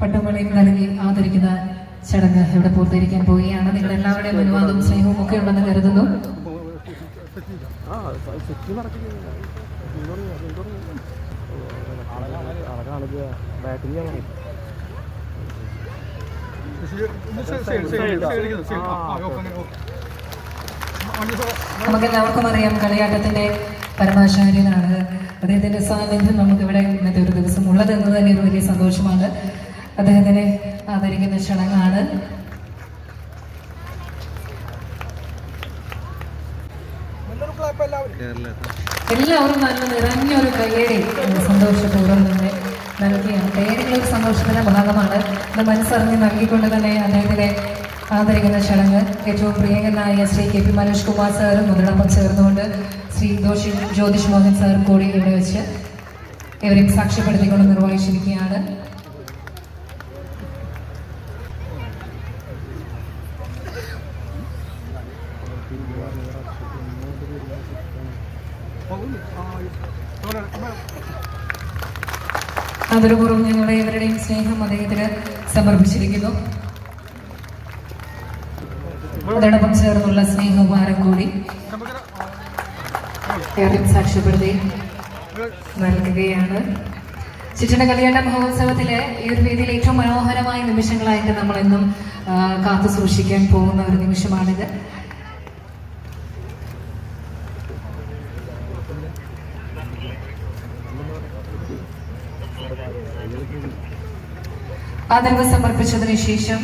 പട്ടുമളയും നൽകി ആദരിക്കുന്ന ചടങ്ങ് ഇവിടെ പൂർത്തീകരിക്കാൻ പോവുകയാണ്. നിങ്ങൾ എല്ലാവരുടെയും അനുവാദവും സ്നേഹവും ഒക്കെ ഉണ്ടെന്ന് കരുതുന്നു. നമുക്കെല്ലാവർക്കും അറിയാം കളിയാട്ടത്തിന്റെ പരമാചാര്യനാണ് അദ്ദേഹത്തിന്റെ സാന്നിധ്യം നമുക്ക് ഇവിടെ ഇന്നത്തെ ഒരു ദിവസം ഉള്ളത് എന്ന് തന്നെ ഒരു വലിയ സന്തോഷമാണ്. അദ്ദേഹത്തിനെ ആദരിക്കുന്ന ചടങ്ങാണ് എല്ലാവരും നല്ല നിറഞ്ഞൊരു കയ്യടി സന്തോഷപൂർവം തന്നെ നൽകിയാണ് കയ്യടികൾ ഒരു സന്തോഷത്തിന്റെ ഭാഗമാണ്. അത് മനസ്സറിഞ്ഞ് നൽകിക്കൊണ്ട് തന്നെ അദ്ദേഹത്തിനെ ആദരിക്കുന്ന ചടങ്ങ് ഏറ്റവും പ്രിയങ്കരനായ ശ്രീ കെ പി മനോജ് കുമാർ സാറും മുതലൊപ്പം ചേർന്നുകൊണ്ട് ശ്രീ ദോഷി ജ്യോതിഷ് മോഹൻ സാറും കൂടി ഇവിടെ വെച്ച് ഇവരെയും സാക്ഷ്യപ്പെടുത്തിക്കൊണ്ട് നിർവഹിച്ചിരിക്കുകയാണ്. അതിലുപുറം ഞങ്ങളുടെ ഇവരുടെയും സ്നേഹം അദ്ദേഹത്തിന് സമർപ്പിച്ചിരിക്കുന്നു. അതോടൊപ്പം ചേർന്നുള്ള സ്നേഹോപഹാരം കൂടി സാക്ഷ്യപ്പെടുത്തി നൽകുകയാണ്. ശിക്ഷണ കല്യാണ മഹോത്സവത്തിലെ ഈ ഒരു രീതിയിൽ ഏറ്റവും മനോഹരമായ നിമിഷങ്ങളായിട്ട് നമ്മളെന്നും കാത്തു സൂക്ഷിക്കാൻ പോകുന്ന ഒരു നിമിഷമാണിത്. ആദരവ് സമർപ്പിച്ചതിന് ശേഷം